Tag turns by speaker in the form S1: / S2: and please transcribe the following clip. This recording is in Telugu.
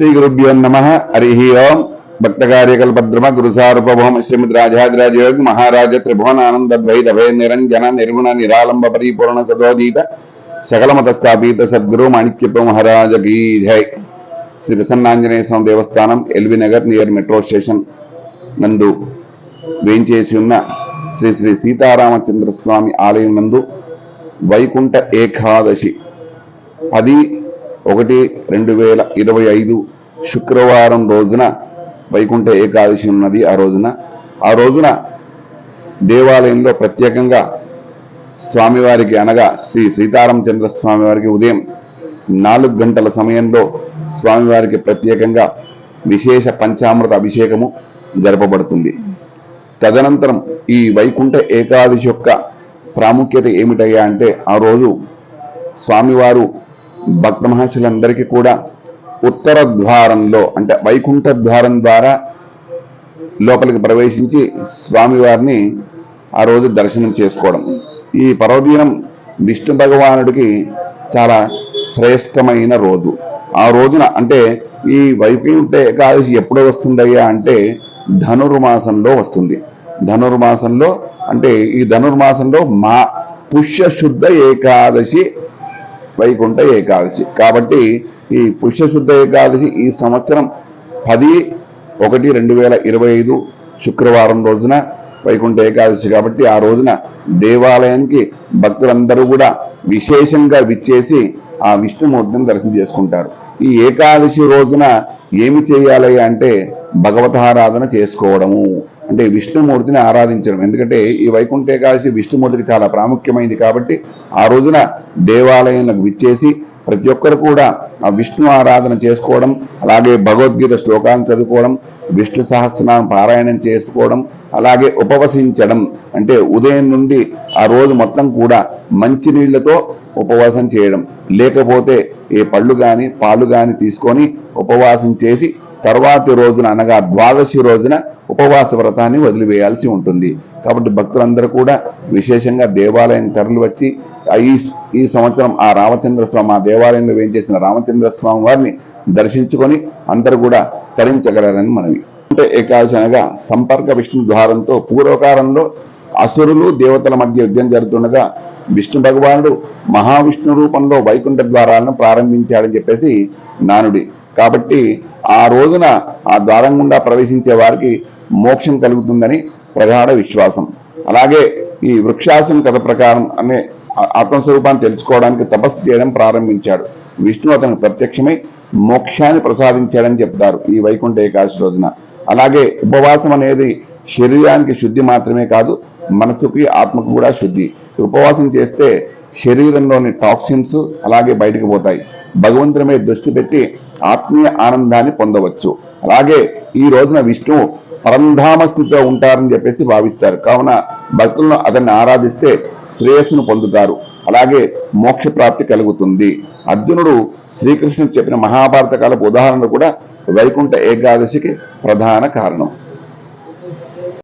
S1: శ్రీ గురుభ్యో నమ హరి ఓం భక్త కార్యకల్పద్రమ గురుసారుపభౌమ శ్రీమద్ రాజాదిరాజయోగ మహారాజ త్రిభువనానంద ద్వైత భయ నిరంజన నిర్గుణ నిరాలంబ పరిపూర్ణ సదోదీత సకలమత స్థాపిత సద్గురు మాణిక్యప మహారాజ కీ జై Shri Prasannanjaneya Swamy Devasthanam L V Nagar near metro station నందు వేయించేసి ఉన్న శ్రీ శ్రీ సీతారామచంద్ర స్వామి ఆలయం నందు వైకుంఠ ఏకాదశి పది ఒకటి రెండు వేల ఇరవై ఐదు శుక్రవారం రోజున వైకుంఠ ఏకాదశి ఉన్నది ఆ రోజున. ఆ రోజున దేవాలయంలో ప్రత్యేకంగా స్వామివారికి అనగా శ్రీ సీతారామచంద్ర స్వామివారికి ఉదయం నాలుగు గంటల సమయంలో స్వామివారికి ప్రత్యేకంగా విశేష పంచామృత అభిషేకము జరపబడుతుంది. తదనంతరం ఈ వైకుంఠ ఏకాదశి యొక్క ప్రాముఖ్యత ఏమిటయ్యా అంటే ఆ రోజు స్వామివారు భక్త మహర్షులందరికీ కూడా ఉత్తర ద్వారంలో అంటే వైకుంఠ ద్వారం ద్వారా లోపలికి ప్రవేశించి స్వామివారిని ఆ రోజు దర్శనం చేసుకోవడం. ఈ పర్వదినం విష్ణు భగవానుడికి చాలా శ్రేష్టమైన రోజు. ఆ రోజున అంటే ఈ వైకుంఠ ఏకాదశి ఎప్పుడో వస్తుందయ్యా అంటే ధనుర్మాసంలో వస్తుంది. ధనుర్మాసంలో అంటే ఈ ధనుర్మాసంలో మా పుష్యశుద్ధ ఏకాదశి వైకుంఠ ఏకాదశి. కాబట్టి ఈ పుష్యశుద్ధ ఏకాదశి ఈ సంవత్సరం పది ఒకటి రెండు వేల ఇరవై ఐదు శుక్రవారం రోజున వైకుంఠ ఏకాదశి. కాబట్టి ఆ రోజున దేవాలయానికి భక్తులందరూ కూడా విశేషంగా విచ్చేసి ఆ విష్ణుమూర్తిని దర్శనం చేసుకుంటారు. ఈ ఏకాదశి రోజున ఏమి చేయాలి అంటే భగవతారాధన చేసుకోవడము. అంటే విష్ణుమూర్తిని ఆరాధించడం. ఎందుకంటే ఈ వైకుంఠ ఏకాదశి విష్ణుమూర్తికి చాలా ప్రాముఖ్యమైనది కాబట్టి ఆ రోజున దేవాలయంలోకి విచ్చేసి ప్రతి ఒక్కరు కూడా ఆ విష్ణు ఆరాధన చేసుకోవడం అలాగే భగవద్గీత శ్లోకాలను చదువుకోవడం విష్ణు సహస్రనామ పారాయణం చేసుకోవడం అలాగే ఉపవసించడం. అంటే ఉదయం నుండి ఆ రోజు మొత్తం కూడా మంచి నీళ్ళతో ఉపవాసం చేయడం. లేకపోతే ఏ పళ్ళు గాని పాలు గాని తీసుకొని ఉపవాసం చేసి తర్వాతి రోజున అనగా ద్వాదశి రోజున ఉపవాస వ్రతాన్ని వదిలివేయాల్సి ఉంటుంది. కాబట్టి భక్తులందరూ కూడా విశేషంగా దేవాలయం తరలి వచ్చి ఈ ఈ సంవత్సరం ఆ రామచంద్ర స్వామి ఆ దేవాలయంలో వేయించేసిన రామచంద్ర స్వామి వారిని దర్శించుకొని అందరూ కూడా తరించగలరని మనవి. అంటే ఏకాదశి అనగా సంపర్క విష్ణు ద్వారంతో పూర్వకాలంలో అసురులు దేవతల మధ్య యుద్ధం జరుగుతుండగా విష్ణు భగవానుడు మహావిష్ణు రూపంలో వైకుంఠ ద్వారాలను ప్రారంభించాడని చెప్పేసి నానుడి కాబట్టి ఆ రోజున ఆ ద్వారం గుండా ప్రవేశించే వారికి మోక్షం కలుగుతుందని ప్రగాఢ విశ్వాసం. అలాగే ఈ వృక్షాసన కథ ప్రకారం అనే ఆత్మస్వరూపాన్ని తెలుసుకోవడానికి తపస్సు చేయడం ప్రారంభించాడు. విష్ణు అతను ప్రత్యక్షమై మోక్షాన్ని ప్రసాదించాడని చెప్తారు ఈ వైకుంఠ ఏకాదశి రోజున. అలాగే ఉపవాసం అనేది శరీరానికి శుద్ధి మాత్రమే కాదు మనసుకి ఆత్మకు కూడా శుద్ధి. ఉపవాసం చేస్తే శరీరంలోని టాక్సిన్స్ అలాగే బయటకు పోతాయి. భగవంతుని మీద దృష్టి పెట్టి ఆత్మీయ ఆనందాన్ని పొందవచ్చు. అలాగే ఈ రోజున విష్ణువు పరంధామ స్థితిలో ఉంటారని చెప్పేసి భావిస్తారు. కావున భక్తులను అతన్ని ఆరాధిస్తే శ్రేయస్సును పొందుతారు. అలాగే మోక్ష ప్రాప్తి కలుగుతుంది. అర్జునుడు శ్రీకృష్ణుడు చెప్పిన మహాభారత కాలపు ఉదాహరణలు కూడా వైకుంఠ ఏకాదశికి ప్రధాన కారణం.